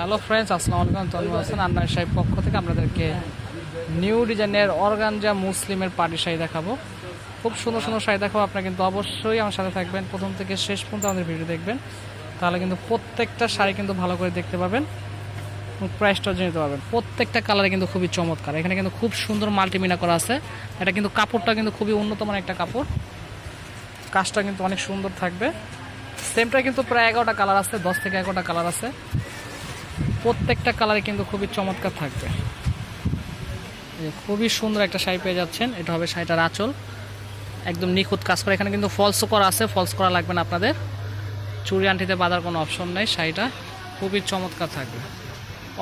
Hello friends আসসালামু আলাইকুম তনু হাসান আন্নার সাহেব পক্ষ থেকে আপনাদেরকে নিউ ডিজাইনের অর্গানজা মুসলিমের পার্টি শাড়ি দেখাবো। খুব সুন্দর সুন্দর শাড়ি দেখাবো, আপনারা কিন্তু অবশ্যই আমার সাথে থাকবেন। প্রথম থেকে শেষ পর্যন্ত আমাদের ভিডিও দেখবেন। তাহলে কিন্তু প্রত্যেকটা শাড়ি কিন্তু ভালো করে দেখতে পাবেন প্রাইসটাও জেনে নিতে পারবেন। প্রত্যেকটা কালারে কিন্তু খুবই চমৎকার। এখানে কিন্তু খুব সুন্দর মাল্টিমিনা করা আছে। এটা কিন্তু কাপড়টা কিন্তু খুবই উন্নত মানের একটা কাপড়। কাজটা কিন্তু অনেক সুন্দর থাকবে। সেমটা কিন্তু প্রায় এগারোটা কালার আছে, দশ থেকে এগারোটা কালার আছে। প্রত্যেকটা কালারে কিন্তু খুবই চমৎকার থাকবে। খুবই সুন্দর একটা শাড়ি পেয়ে যাচ্ছেন, এটা হবে শাড়িটার আঁচল। একদম নিখুঁত কাজ করা, এখানে কিন্তু ফলসও করা আছে ফলস করা লাগবে না আপনাদের। চুরি আন্টিতে বাঁধার কোনো অপশন নেই, শাড়িটা খুবই চমৎকার থাকবে।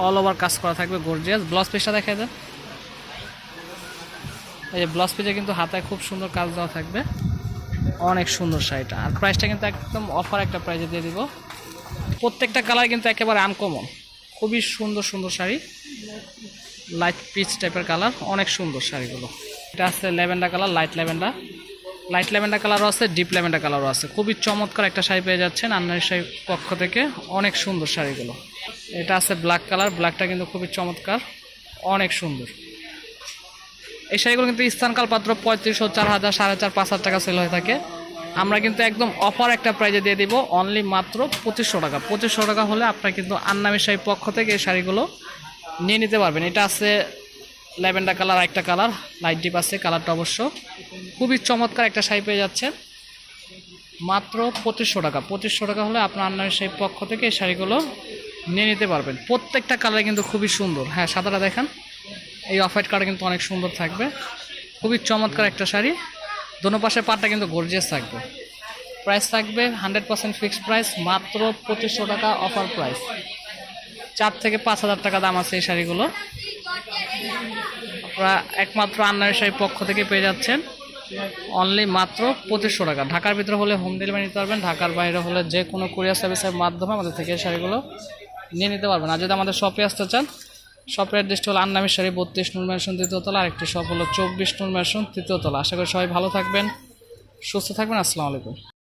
অল ওভার কাজ করা থাকবে গর্জিয়াস ব্লাউজ পিসটা দেখা দেন। এই যে ব্লাউজ পিসে কিন্তু হাতায় খুব সুন্দর কাজ দেওয়া থাকবে। অনেক সুন্দর শাড়িটা। আর প্রাইসটা কিন্তু একদম অফার একটা প্রাইজে দিয়ে দিব। প্রত্যেকটা কালার কিন্তু একেবারে আনকমন খুবই সুন্দর সুন্দর শাড়ি। লাইট পিচ টাইপের কালার অনেক সুন্দর শাড়িগুলো। এটা আছে lavender colour light lavender. Light lavender কালারও আছে ডিপ ল্যাভেন্ডার কালারও আছে। খুবই চমৎকার একটা শাড়ি পেয়ে যাচ্ছেন আন্নারি শাড়ির পক্ষ থেকে, অনেক সুন্দর শাড়িগুলো। এটা আছে ব্ল্যাক কালার ব্ল্যাকটা কিন্তু খুবই চমৎকার, অনেক সুন্দর। এই শাড়িগুলো কিন্তু স্থানকাল পাত্র পঁয়ত্রিশশো চার হাজার, সাড়ে চার, পাঁচ হাজার টাকা সেল হয়ে থাকে। আমরা কিন্তু একদম অফার একটা প্রাইজে দিয়ে দিব অনলি মাত্র পঁচিশশো টাকা। পঁচিশশো টাকা হলে আপনার কিন্তু আন্নামি শাড়ির পক্ষ থেকে এই শাড়িগুলো নিয়ে নিতে পারবেন। এটা আছে ল্যাভেন্ডার কালার একটা কালার লাইট ডিপ আছে, কালারটা অবশ্য খুবই চমৎকার একটা শাড়ি পেয়ে যাচ্ছেন। মাত্র পঁচিশশো টাকা। পঁচিশশো টাকা হলে আপনার আন্নামি শাড়ির পক্ষ থেকে এই শাড়িগুলো নিয়ে নিতে পারবেন। প্রত্যেকটা কালার কিন্তু খুবই সুন্দর। হ্যাঁ সাদাটা দেখেন। এই অফ হোয়াইট কালার কিন্তু অনেক সুন্দর থাকবে। খুবই চমৎকার একটা শাড়ি। দোনো পাশে পাটটা কিন্তু গর্জিয়াস থাকবে। প্রাইস থাকবে হান্ড্রেড পার্সেন্ট ফিক্সড প্রাইস মাত্র পঁচিশশো টাকা অফার প্রাইস চার থেকে পাঁচ হাজার টাকা দাম আছে এই শাড়িগুলো। আপনারা একমাত্র আন্নার শাড়ির পক্ষ থেকে পেয়ে যাচ্ছেন। অনলি মাত্র পঁচিশশো টাকা। ঢাকার ভিতরে হলে হোম ডেলিভারি নিতে পারবেন, ঢাকার বাইরে হলে যে কোনো কুরিয়ার সার্ভিসের মাধ্যমে আমাদের থেকে এই শাড়িগুলো নিয়ে নিতে পারবেন। আর যদি আমাদের শপে আসতে চান শপের অ্যাড্রেসটা হলো আন্নামেশ্বরী বত্রিশ নুন ম্যানশন তৃতীয়তলা আরেকটি শপ হলো চব্বিশ নুন ম্যানশন তৃতীয়তলা আশা করি সবাই ভালো থাকবেন, সুস্থ থাকবেন, আসসালামু আলাইকুম।